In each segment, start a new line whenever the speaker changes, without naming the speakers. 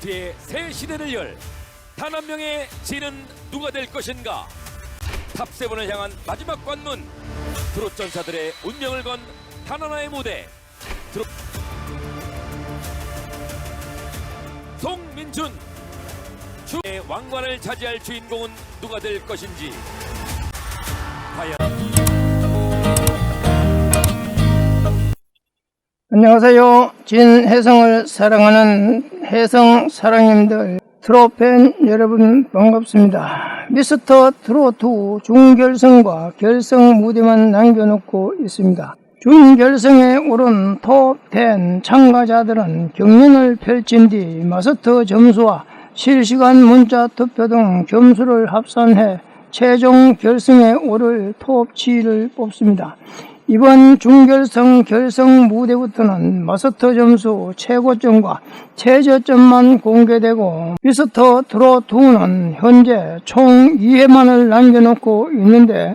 트로트의 새 시대를 열 단 한 명의 진은 누가 될 것인가? 탑세븐을 향한 마지막 관문. 트롯 전사들의 운명을 건 단 하나의 무대. 트로... 송민준. 추의 왕관을 차지할 주인공은 누가 될 것인지. 과연
안녕하세요. 진혜성을 사랑하는 혜성 사랑님들, 트로팬 여러분 반갑습니다. 미스터 트로트 준결승과 결승 무대만 남겨놓고 있습니다. 준결승에 오른 톱10 참가자들은 경연을 펼친 뒤 마스터 점수와 실시간 문자 투표 등 점수를 합산해 최종 결승에 오를 톱7을 뽑습니다. 이번 중결승 결승 무대부터는 마스터 점수 최고점과 최저점만 공개되고 미스터 트롯2는 현재 총 2회만을 남겨놓고 있는데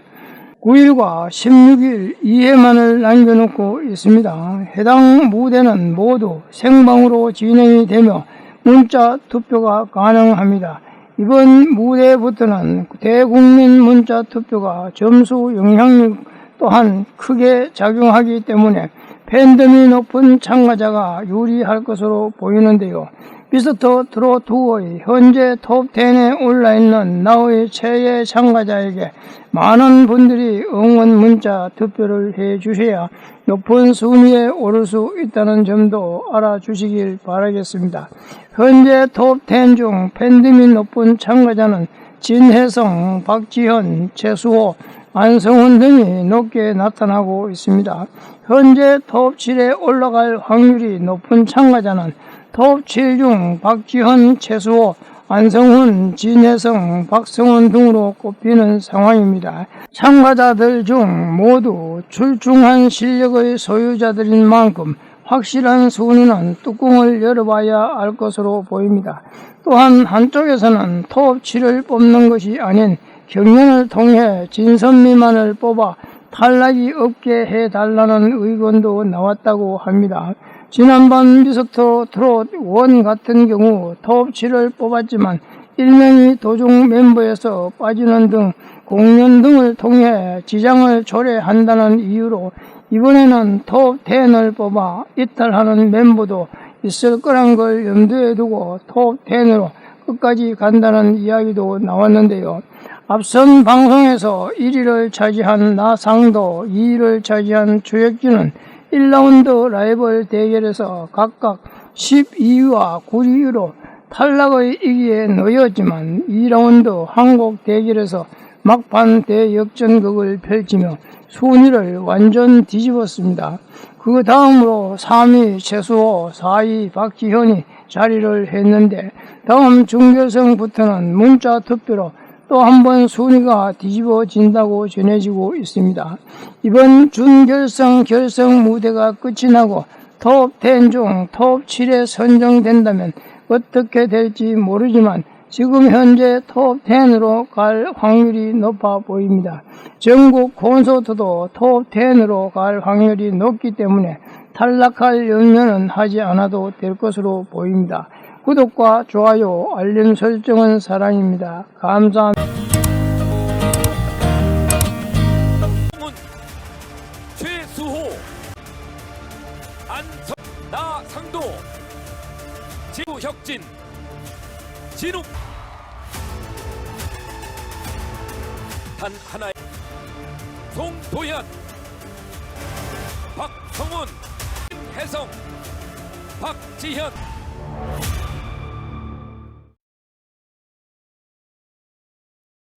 9일과 16일 2회만을 남겨놓고 있습니다. 해당 무대는 모두 생방으로 진행이 되며 문자 투표가 가능합니다. 이번 무대부터는 대국민 문자 투표가 점수 영향력 또한 크게 작용하기 때문에 팬덤이 높은 참가자가 유리할 것으로 보이는데요. 미스터 트롯2의 현재 톱10에 올라있는 나의 최애 참가자에게 많은 분들이 응원 문자 투표를 해 주셔야 높은 순위에 오를 수 있다는 점도 알아주시길 바라겠습니다. 현재 톱10 중 팬덤이 높은 참가자는 진혜성, 박지현, 최수호, 안성훈 등이 높게 나타나고 있습니다. 현재 톱7에 올라갈 확률이 높은 참가자는 톱7 중 박지현, 최수호, 안성훈, 진혜성, 박성훈 등으로 꼽히는 상황입니다. 참가자들 중 모두 출중한 실력의 소유자들인 만큼 확실한 순위는 뚜껑을 열어봐야 알 것으로 보입니다. 또한 한쪽에서는 톱7을 뽑는 것이 아닌 경연을 통해 진선 미만을 뽑아 탈락이 없게 해달라는 의견도 나왔다고 합니다. 지난번 미스터 트롯 원 같은 경우 톱7을 뽑았지만 일명이 도중 멤버에서 빠지는 등 공연 등을 통해 지장을 초래한다는 이유로 이번에는 톱10을 뽑아 이탈하는 멤버도 있을 거란 걸 염두에 두고 톱10으로 끝까지 간다는 이야기도 나왔는데요. 앞선 방송에서 1위를 차지한 나상도, 2위를 차지한 주혁진은 1라운드 라이벌 대결에서 각각 12위와 9위로 탈락의 이기에 놓였지만 2라운드 한국 대결에서 막판 대역전극을 펼치며 순위를 완전 뒤집었습니다. 그 다음으로 3위 최수호, 4위 박지현이 자리를 했는데 다음 중결승부터는 문자 투표로 또 한 번 순위가 뒤집어진다고 전해지고 있습니다. 이번 준결승 결승 무대가 끝이 나고 톱10 중 톱7에 선정된다면 어떻게 될지 모르지만 지금 현재 톱10으로 갈 확률이 높아 보입니다. 전국 콘서트도 톱10으로 갈 확률이 높기 때문에 탈락할 염려는 하지 않아도 될 것으로 보입니다. 구독과 좋아요, 알림 설정은 사랑입니다. 감사합니다.
문 최수호 안성 나상도 지우혁진 진욱 단 하나의 송도현 박성훈 혜성 박지현